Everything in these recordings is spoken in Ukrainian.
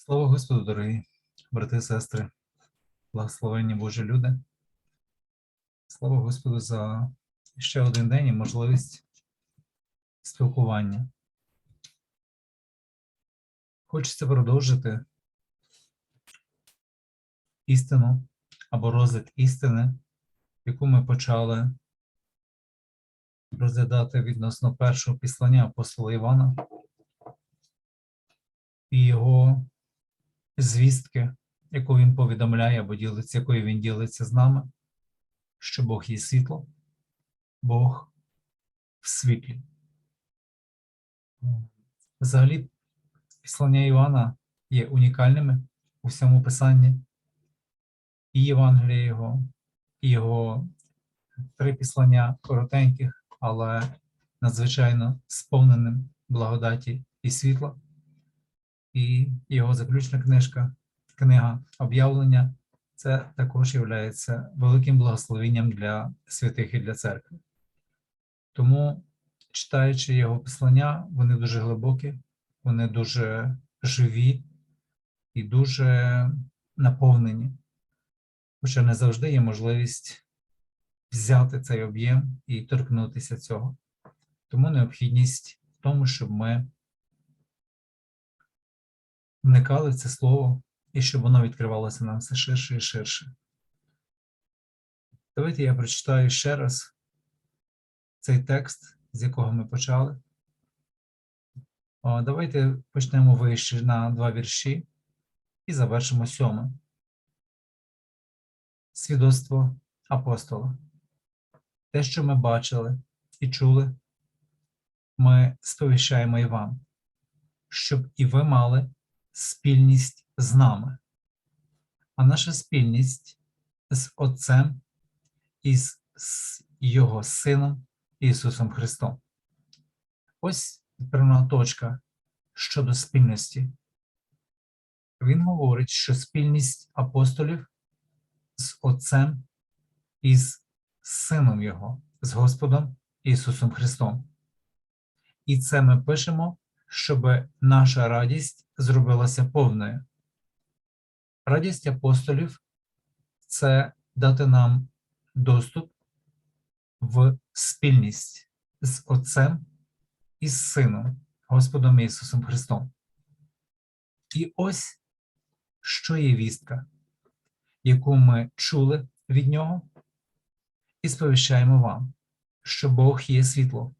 Слава Господу, дорогі брати і сестри, благословенні Божі люди. Слава Господу за ще один день і можливість спілкування. Хочеться продовжити істину або розгляд істини, яку ми почали розглядати відносно першого післання апостола Івана і його звістки, яку він повідомляє або ділиться, якою він ділиться з нами, що Бог є світло, Бог в світлі. Взагалі, післання Івана є унікальними у всьому писанні, і Євангелія його, і його три післання коротеньких, але надзвичайно сповненим благодаті і світла і його заключна книжка, книга об'явлення, це також є великим благословенням для святих і для церкви. Тому, читаючи його послання, вони дуже глибокі, вони дуже живі і дуже наповнені. Хоча не завжди є можливість взяти цей об'єм і торкнутися цього. Тому необхідність в тому, щоб ми вникали в це слово і щоб воно відкривалося нам все ширше і ширше. Давайте я прочитаю ще раз цей текст, з якого ми почали. Давайте почнемо вище на два вірші і завершимо сьомим. Свідоцтво апостола. Те, що ми бачили і чули, ми сповіщаємо і вам, щоб і ви мали спільність з нами, а наша спільність з Отцем і з Його Сином Ісусом Христом. Ось відправна точка щодо спільності. Він говорить, що спільність апостолів з Отцем і з Сином Його, з Господом Ісусом Христом. І це ми пишемо щоб наша радість зробилася повною. Радість апостолів це дати нам доступ в спільність з Отцем і з Сином, Господом Ісусом Христом. І ось що є вістка, яку ми чули від Нього, і сповіщаємо вам, що Бог є світло.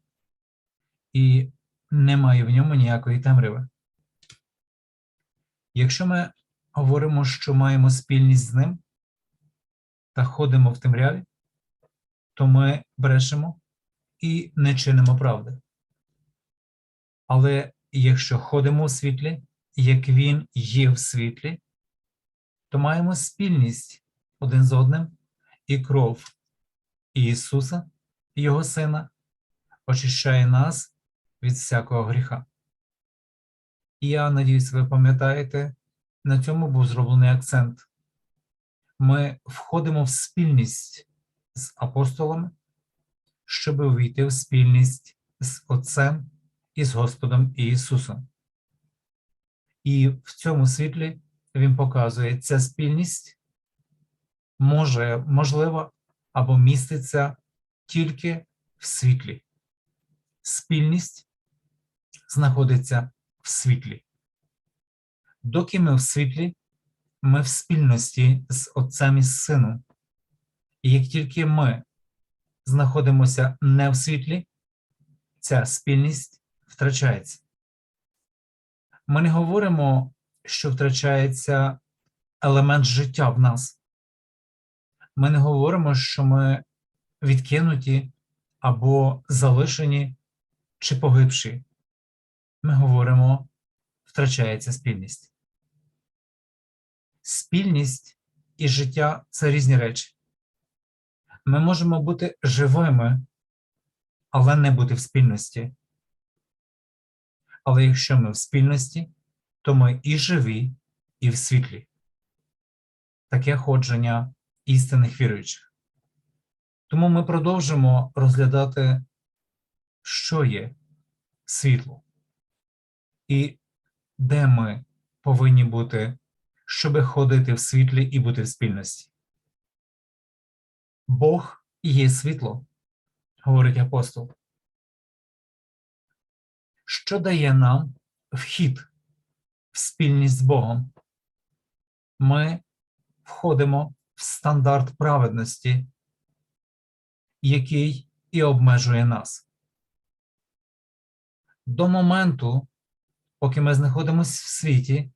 І немає в ньому ніякої темряви. Якщо ми говоримо, що маємо спільність з ним та ходимо в темряві, то ми брешемо і не чинимо правди. Але якщо ходимо у світлі, як Він є в світлі, то маємо спільність один з одним і кров Ісуса, Його Сина, очищає нас від всякого гріха. І я надіюсь, ви пам'ятаєте, на цьому був зроблений акцент. Ми входимо в спільність з апостолами, щоб увійти в спільність з Отцем і з Господом Ісусом. І в цьому світлі Він показує, ця спільність може, можлива або міститься тільки в світлі. Спільність знаходиться в світлі. Доки ми в світлі, ми в спільності з Отцем і з Сином. І як тільки ми знаходимося не в світлі, ця спільність втрачається. Ми не говоримо, що втрачається елемент життя в нас. Ми не говоримо, що ми відкинуті або залишені чи погибші ми говоримо, втрачається спільність. Спільність і життя це різні речі. Ми можемо бути живими, але не бути в спільності. Але якщо ми в спільності, то ми і живі, і в світлі. Таке ходження істинних віруючих. Тому ми продовжимо розглядати, що є світло і де ми повинні бути, щоб ходити в світлі і бути в спільності. Бог є світло, говорить апостол. Що дає нам вхід в спільність з Богом? Ми входимо в стандарт праведності, який і обмежує нас. До моменту, поки ми знаходимося в світі,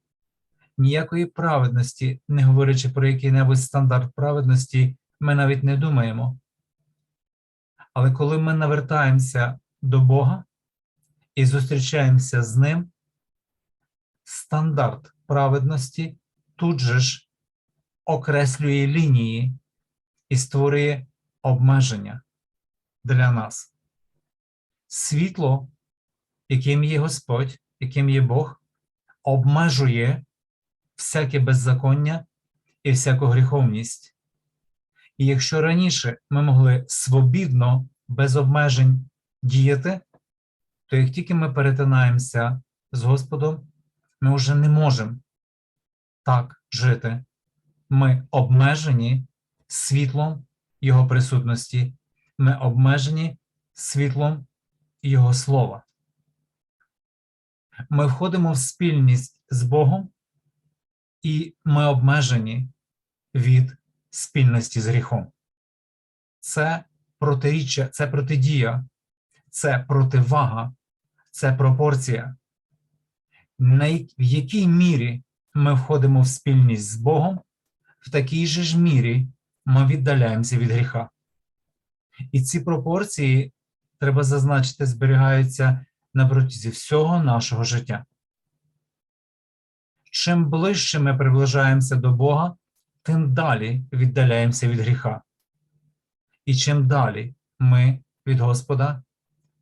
ніякої праведності, не говорячи про який-небудь стандарт праведності, ми навіть не думаємо. Але коли ми навертаємося до Бога і зустрічаємося з Ним, стандарт праведності тут же ж окреслює лінії і створює обмеження для нас. Світло, яким є Господь, яким є Бог, обмежує всяке беззаконня і всяку гріховність. І якщо раніше ми могли свобідно, без обмежень діяти, то як тільки ми перетинаємося з Господом, ми вже не можемо так жити. Ми обмежені світлом Його присутності, ми обмежені світлом Його слова. Ми входимо в спільність з Богом, і ми обмежені від спільності з гріхом. Це протиріччя, це протидія, це противага, це пропорція. На в якій мірі ми входимо в спільність з Богом, в такій же ж мірі ми віддаляємося від гріха. І ці пропорції, треба зазначити, зберігаються на протязі всього нашого життя. Чим ближче ми приближаємося до Бога, тим далі віддаляємося від гріха. І чим далі ми від Господа,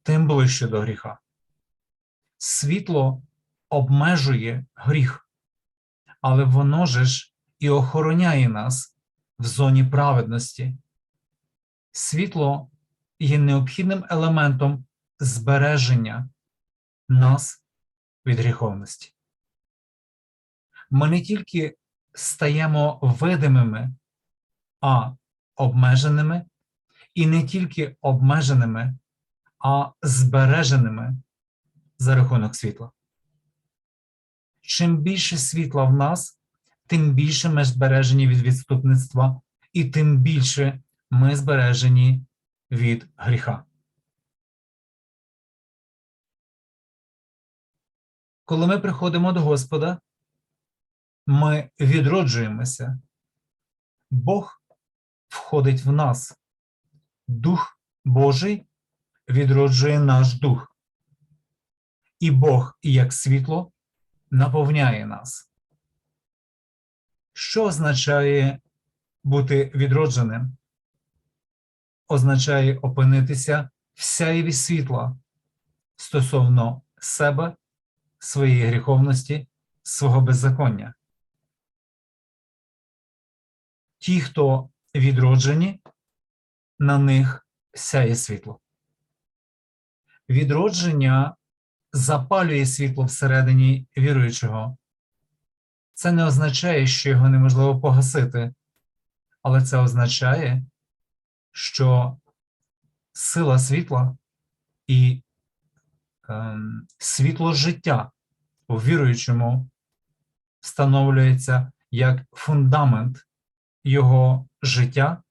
тим ближче до гріха. Світло обмежує гріх, але воно ж і охороняє нас в зоні праведності. Світло є необхідним елементом збереження нас від гріховності. Ми не тільки стаємо видимими, а обмеженими, і не тільки обмеженими, а збереженими за рахунок світла. Чим більше світла в нас, тим більше ми збережені від відступництва, і тим більше ми збережені від гріха. Коли ми приходимо до Господа, ми відроджуємося. Бог входить в нас. Дух Божий відроджує наш дух. І Бог, як світло, наповняє нас. Що означає бути відродженим? Означає опинитися в сяєві світла стосовно себе, своєї гріховності, свого беззаконня. Ті, хто відроджені, на них сяє світло. Відродження запалює світло всередині віруючого. Це не означає, що його неможливо погасити, але це означає, що сила світла і е, світло життя у віруючому встановлюється як фундамент його життя,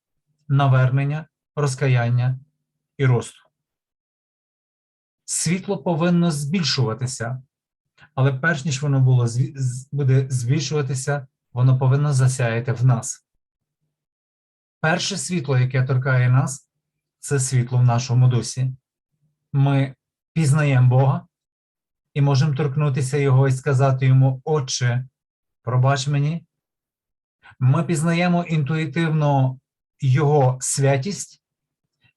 навернення, розкаяння і росту. Світло повинно збільшуватися, але перш ніж воно було буде збільшуватися, воно повинно засяяти в нас. Перше світло, яке торкає нас, це світло в нашому дусі. Ми пізнаємо Бога і можемо торкнутися Його і сказати йому, Отче, пробач мені. Ми пізнаємо інтуїтивно Його святість,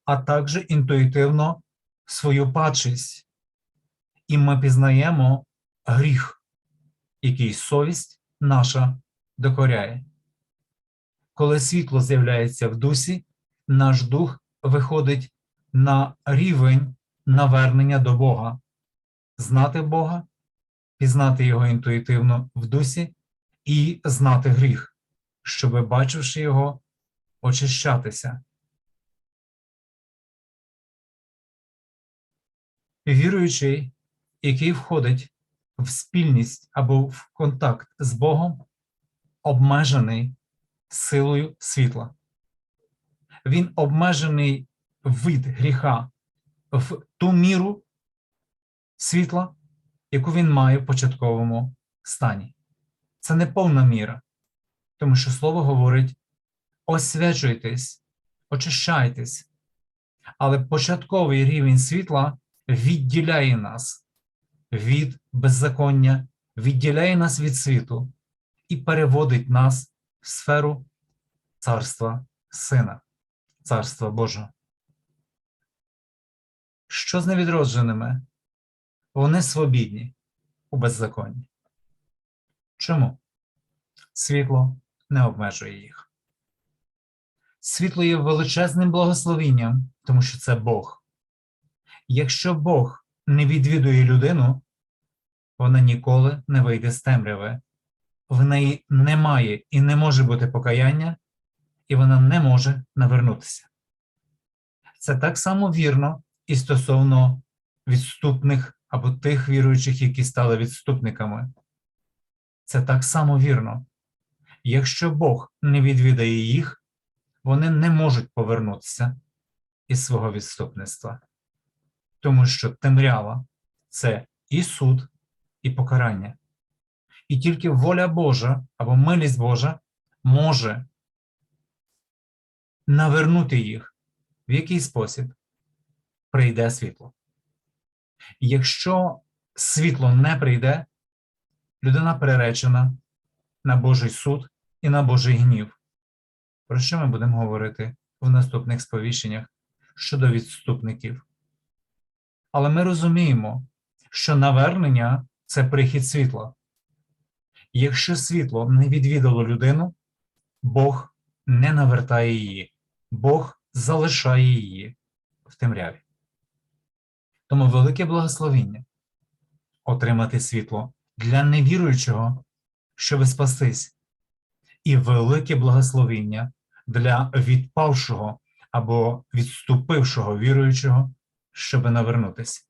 а також інтуїтивно свою падшість. І ми пізнаємо гріх, який совість наша докоряє. Коли світло з'являється в дусі, наш дух виходить на рівень навернення до Бога, знати Бога пізнати його інтуїтивно в дусі і знати гріх, щоби, бачивши його, очищатися. Віруючий, який входить в спільність або в контакт з Богом, обмежений силою світла. Він обмежений від гріха в ту міру світла, яку він має в початковому стані. Це не повна міра, тому що слово говорить: освячуйтесь, очищайтесь. Але початковий рівень світла відділяє нас від беззаконня, відділяє нас від світу і переводить нас в сферу царства Сина, Царства Божого. Що з невідродженими? Вони свобідні у беззаконні. Чому? Світло не обмежує їх. Світло є величезним благословінням, тому що це Бог. Якщо Бог не відвідує людину, вона ніколи не вийде з темряви. В неї немає і не може бути покаяння, і вона не може навернутися. Це так само вірно і стосовно відступних або тих віруючих, які стали відступниками. Це так само вірно. Якщо Бог не відвідає їх, вони не можуть повернутися із свого відступництва, тому що темрява це і суд, і покарання. І тільки воля Божа або милість Божа може навернути їх в який спосіб прийде світло. Якщо світло не прийде, людина приречена на Божий суд і на Божий гнів. Про що ми будемо говорити в наступних сповіщеннях щодо відступників? Але ми розуміємо, що навернення це прихід світла. Якщо світло не відвідало людину, Бог не навертає її, Бог залишає її в темряві. Тому велике благословіння отримати світло для невіруючого, щоб спастись, і велике благословіння для відпавшого або відступившого віруючого, щоб навернутися.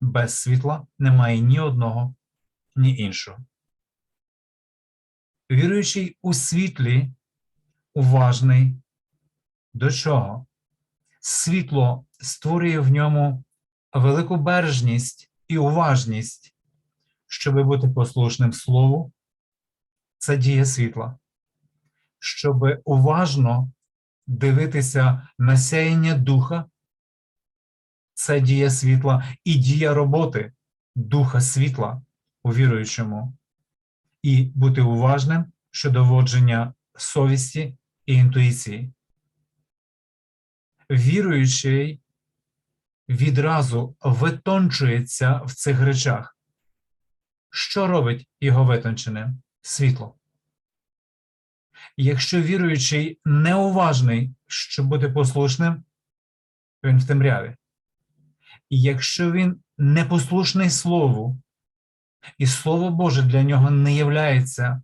Без світла немає ні одного, ні іншого. Віруючий у світлі, уважний до чого? Світло створює в ньому велику бережність і уважність, щоб бути послушним слову, це дія світла, щоб уважно дивитися на сяєння духа, це дія світла і дія роботи духа світла у віруючому, і бути уважним щодо водження совісті і інтуїції. Віруючий відразу витончується в цих речах. Що робить його витонченим? Світло. Якщо віруючий неуважний, щоб бути послушним, він в темряві. І якщо він непослушний Слову, і Слово Боже для нього не являється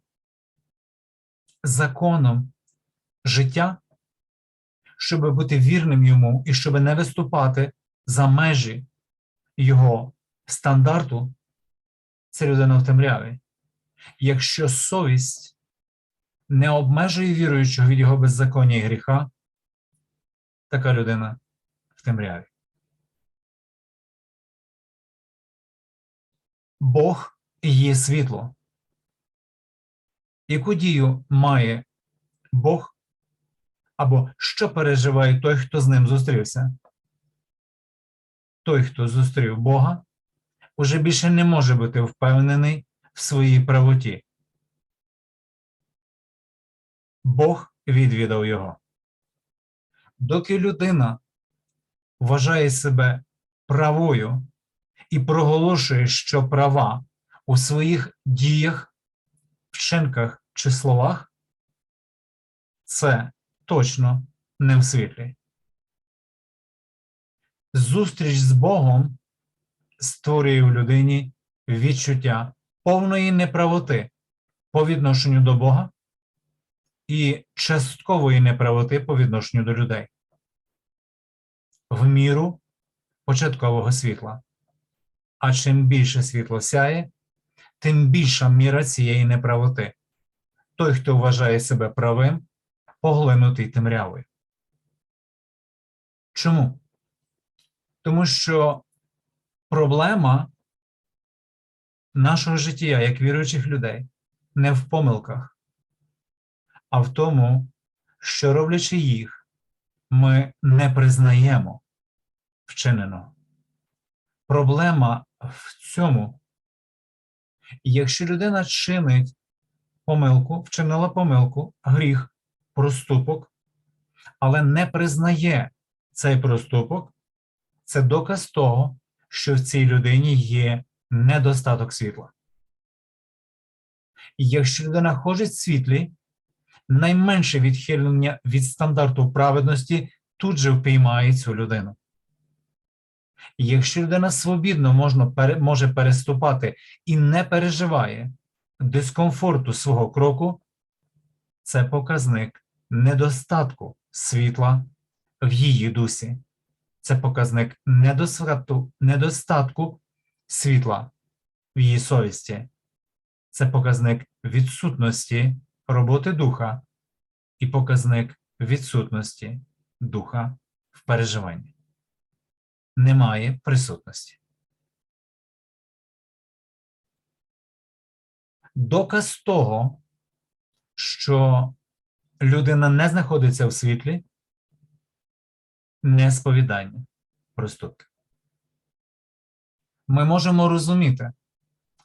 законом життя, щоб бути вірним йому і щоб не виступати за межі його стандарту, це людина в темряві. Якщо совість не обмежує віруючого від його беззаконня і гріха, така людина в темряві. Бог є світло. Яку дію має Бог або що переживає той, хто з ним зустрівся? Той, хто зустрів Бога, уже більше не може бути впевнений в своїй правоті. Бог відвідав його. Доки людина вважає себе правою і проголошує, що права у своїх діях, вчинках чи словах, це точно не в світлі зустріч з Богом створює в людині відчуття повної неправоти по відношенню до Бога і часткової неправоти по відношенню до людей. В міру початкового світла. А чим більше світло сяє, тим більша міра цієї неправоти. Той, хто вважає себе правим, поглинутий темрявою. Чому? Тому що проблема нашого життя як віруючих людей не в помилках, а в тому, що роблячи їх, ми не признаємо вчиненого. Проблема в цьому, якщо людина чинить помилку, вчинила помилку, гріх, проступок, але не признає цей проступок, це доказ того, що в цій людині є недостаток світла. Якщо людина ходить в світлі, найменше відхилення від стандарту праведності тут же впіймає цю людину. Якщо людина свобідно може переступати і не переживає дискомфорту свого кроку, це показник недостатку світла в її дусі. Це показник недостатку, світла в її совісті. Це показник відсутності роботи духа і показник відсутності духа в переживанні. Немає присутності. Доказ того, що людина не знаходиться в світлі, несповідання проступки. Ми можемо розуміти,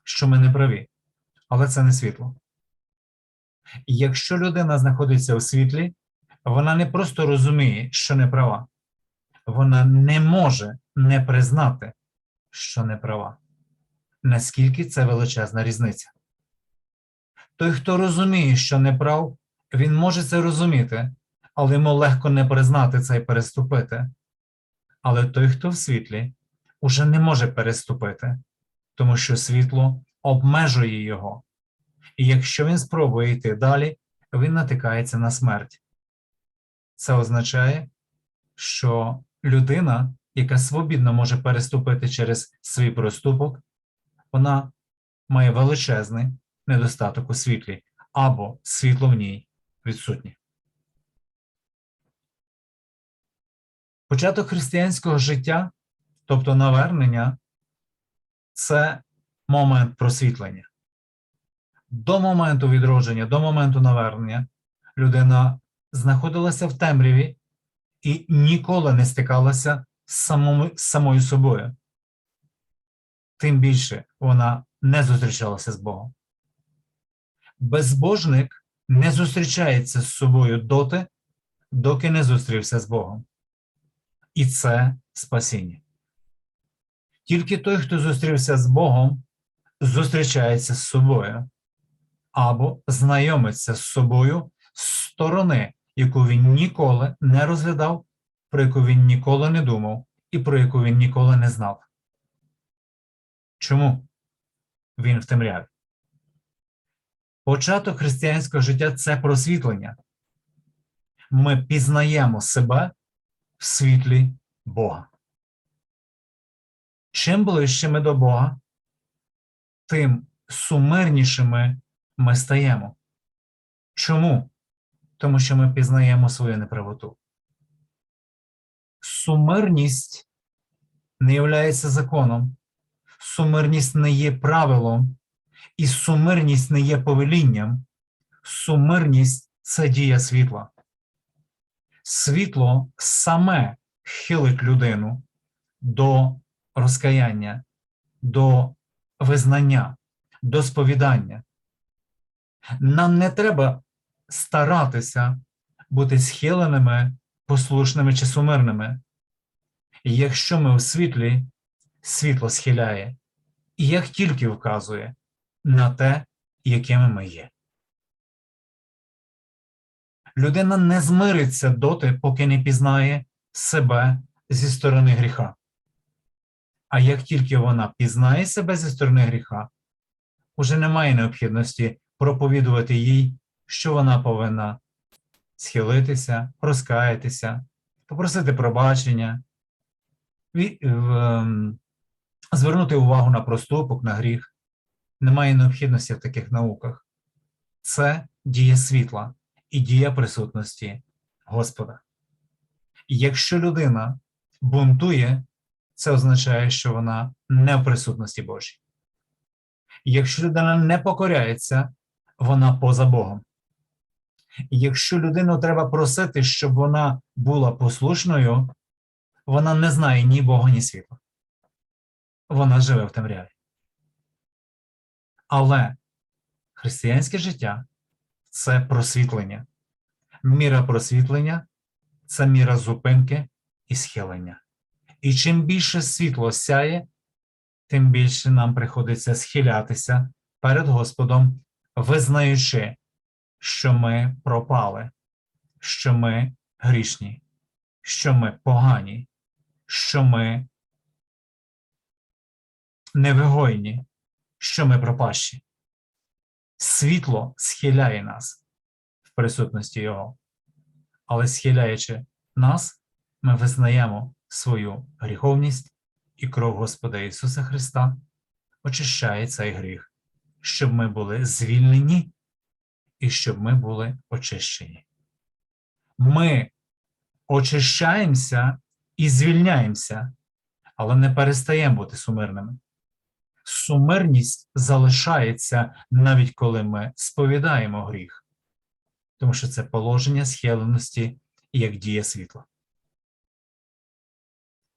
що ми не праві, але це не світло. І Якщо людина знаходиться у світлі, вона не просто розуміє, що не права, вона не може не признати, що не права. Наскільки це величезна різниця? Той, хто розуміє, що не прав, він може це розуміти, але йому легко не признати це і переступити. Але той, хто в світлі, уже не може переступити, тому що світло обмежує його. І якщо він спробує йти далі, він натикається на смерть. Це означає, що людина, яка свобідно може переступити через свій проступок, вона має величезний недостаток у світлі, або світло в ній відсутнє. Початок християнського життя, тобто навернення, це момент просвітлення. До моменту відродження, до моменту навернення людина знаходилася в темряві і ніколи не стикалася з самою собою. Тим більше вона не зустрічалася з Богом. Безбожник не зустрічається з собою доти, доки не зустрівся з Богом. І це спасіння. Тільки той, хто зустрівся з Богом, зустрічається з собою або знайомиться з собою з сторони, яку він ніколи не розглядав, про яку він ніколи не думав і про яку він ніколи не знав. Чому він в темряві? Початок християнського життя це просвітлення. Ми пізнаємо себе в світлі Бога. Чим ближче ми до Бога, тим сумирнішими ми стаємо. Чому? Тому що ми пізнаємо свою неправоту. Сумирність не є законом, сумирність не є правилом, і сумирність не є повелінням. Сумирність це дія світла. Світло саме хилить людину до розкаяння, до визнання, до сповідання. Нам не треба старатися бути схиленими, послушними чи сумирними. Якщо ми у світлі, світло схиляє, і як тільки вказує на те, якими ми є. Людина не змириться доти, поки не пізнає себе зі сторони гріха. А як тільки вона пізнає себе зі сторони гріха, уже немає необхідності проповідувати їй, що вона повинна схилитися, розкаятися, попросити пробачення, ем, звернути увагу на проступок, на гріх. Немає необхідності в таких науках. Це дія світла і дія присутності Господа. І якщо людина бунтує, це означає, що вона не в присутності Божій. Якщо людина не покоряється, вона поза Богом. І Якщо людину треба просити, щоб вона була послушною, вона не знає ні Бога, ні світла. Вона живе в темряві. Але християнське життя це просвітлення. Міра просвітлення це міра зупинки і схилення. І чим більше світло сяє, тим більше нам приходиться схилятися перед Господом, визнаючи, що ми пропали, що ми грішні, що ми погані, що ми невигойні, що ми пропащі. Світло схиляє нас в присутності Його, але схиляючи нас, ми визнаємо свою гріховність і кров Господа Ісуса Христа очищає цей гріх, щоб ми були звільнені і щоб ми були очищені. Ми очищаємося і звільняємося, але не перестаємо бути сумирними. Сумирність залишається навіть коли ми сповідаємо гріх, тому що це положення схиленості як дія світла.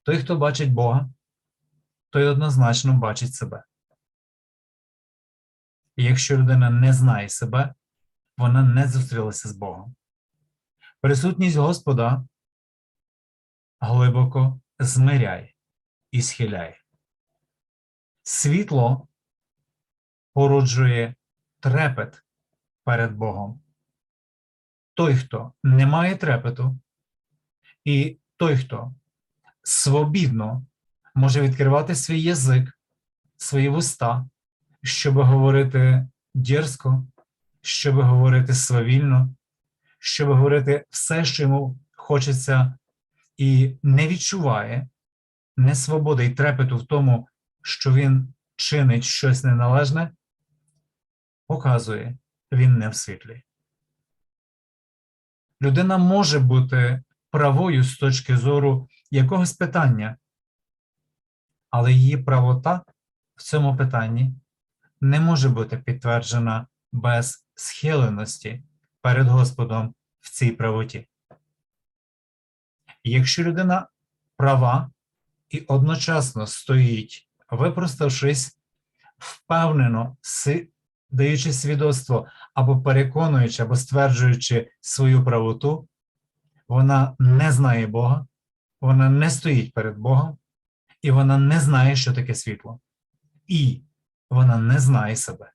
Той, хто бачить Бога, той однозначно бачить себе. І якщо людина не знає себе, вона не зустрілася з Богом. Присутність Господа глибоко змиряє і схиляє. Світло породжує трепет перед Богом. Той, хто не має трепету, і той, хто свобідно може відкривати свій язик, свої вуста, щоб говорити дерзко, щоб говорити свавільно, щоб говорити все, що йому хочеться, і не відчуває несвободи і трепету в тому, що він чинить щось неналежне, показує, він не в світлі. Людина може бути правою з точки зору якогось питання, але її правота в цьому питанні не може бути підтверджена без схиленості перед Господом в цій правоті. Якщо людина права і одночасно стоїть, випроставшись впевнено, даючи свідоцтво або переконуючи, або стверджуючи свою правоту, вона не знає Бога, вона не стоїть перед Богом, і вона не знає, що таке світло. І вона не знає себе.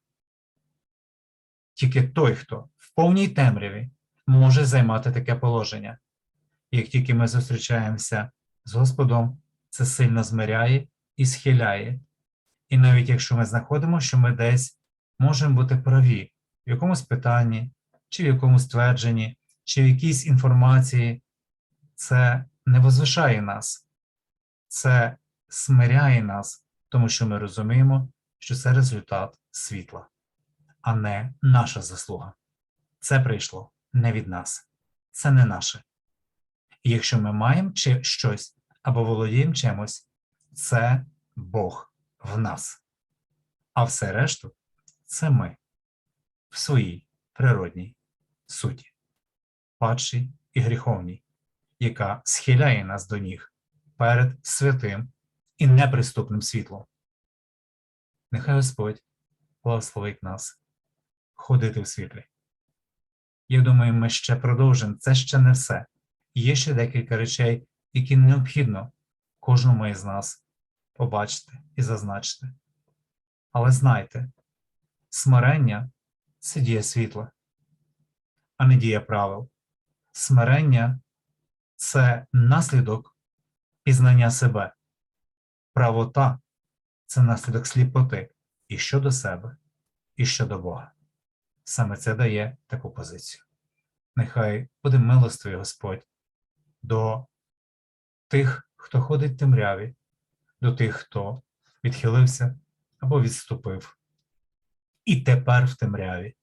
Тільки той, хто в повній темряві може займати таке положення. Як тільки ми зустрічаємося з Господом, це сильно змиряє і схиляє. І навіть якщо ми знаходимо, що ми десь можемо бути праві в якомусь питанні, чи в якомусь твердженні, чи в якійсь інформації, це не возвишає нас, це смиряє нас, тому що ми розуміємо, що це результат світла, а не наша заслуга. Це прийшло не від нас, це не наше. І якщо ми маємо чи щось або володіємо чимось, це Бог в нас. А все решту це ми в своїй природній суті, падшій і гріховній, яка схиляє нас до ніг перед святим і неприступним світлом. Нехай Господь благословить нас ходити в світлі. Я думаю, ми ще продовжимо. Це ще не все. Є ще декілька речей, які необхідно кожному із нас побачити і зазначити. Але знайте, смирення це дія світла, а не дія правил. Смирення це наслідок пізнання себе. Правота це наслідок сліпоти і щодо себе, і щодо Бога. Саме це дає таку позицію. Нехай буде милостивий Господь до тих, хто ходить в темряві, до тих, хто відхилився або відступив. І тепер в темряві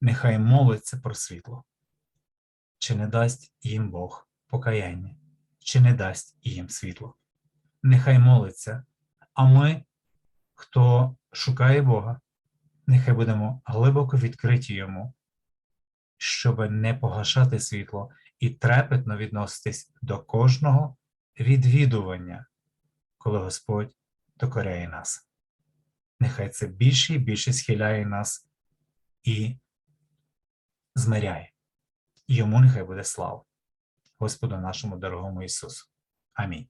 нехай молиться про світло. Чи не дасть їм Бог покаяння, чи не дасть їм світло. Нехай молиться, а ми, хто шукає Бога, нехай будемо глибоко відкриті йому, щоб не погашати світло і трепетно відноситись до кожного відвідування, коли Господь докоряє нас. Нехай це більше і більше схиляє нас і змиряє. Йому нехай буде слава, Господу нашому дорогому Ісусу. Амінь.